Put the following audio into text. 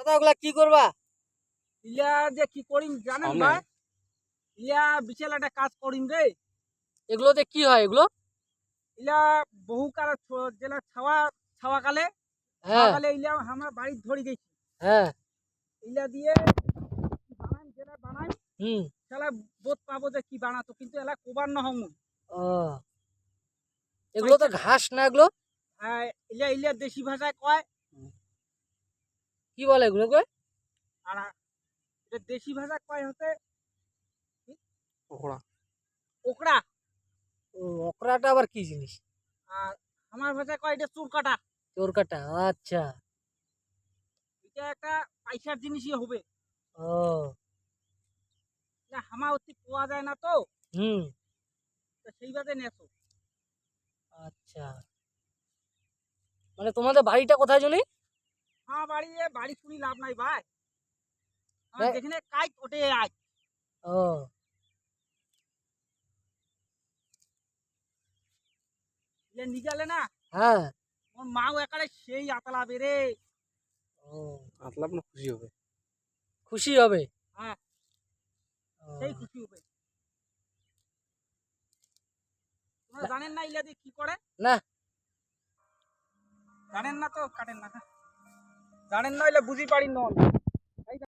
দাদা ওগুলা কি করবা? ইলা যে কি করিম জানেন। ভাই? ইলা বিশাল একটা কাজ করিম রে। এগুলোতে কি হয় এগুলো? ইলা বহু কাল জেলা ছাওয়া ছাওয়া কালে হ্যাঁ। কালে ইলা আমরা বাড়ি ধরে গেছি। হ্যাঁ। ইলা দিয়ে বানাই যেটা বানাই। হুম। সেলা বোধ পাবো যে কি বানাতো কিন্তু এলা কোবার না হম। ও। এগুলো তো ঘাস না এগুলো? ইলা ইলা দেশি ভাষায় কয় কি বলে এগুলোকে? এটা দেশি ভাষায় কয় হতে? ওকড়া। ওকড়া? ও অকরাটা আবার কি জিনিস? আর আমার ভাষায় কয় এটা চুর কাটা চোর কাটা আচ্ছা। এটা একটা পয়সার জিনিসই হবে। ও। এটা হামা অতি পাওয়া যায় না তো? হুম। তো সেই বাদে নেছো। আচ্ছা। মানে তোমাদের বাড়িটা কোথায় জানি? বাড়ি এ বাড়ি শুনি লাভ নাই ভাই। যেখানে কাজ ওটে আজ ও। নিজালে না হ্যাঁ। ওর মাও একারে সেই আতলা বেরে ও। খুশি হবে। খুশি হবে? হ্যাঁ। সেই খুশি হবে। তোমরা জানেন না ইলা দিয়ে কি করে? না। জানেন না তো কাটেন না। জানেন না ইলা বুঝি পারি নন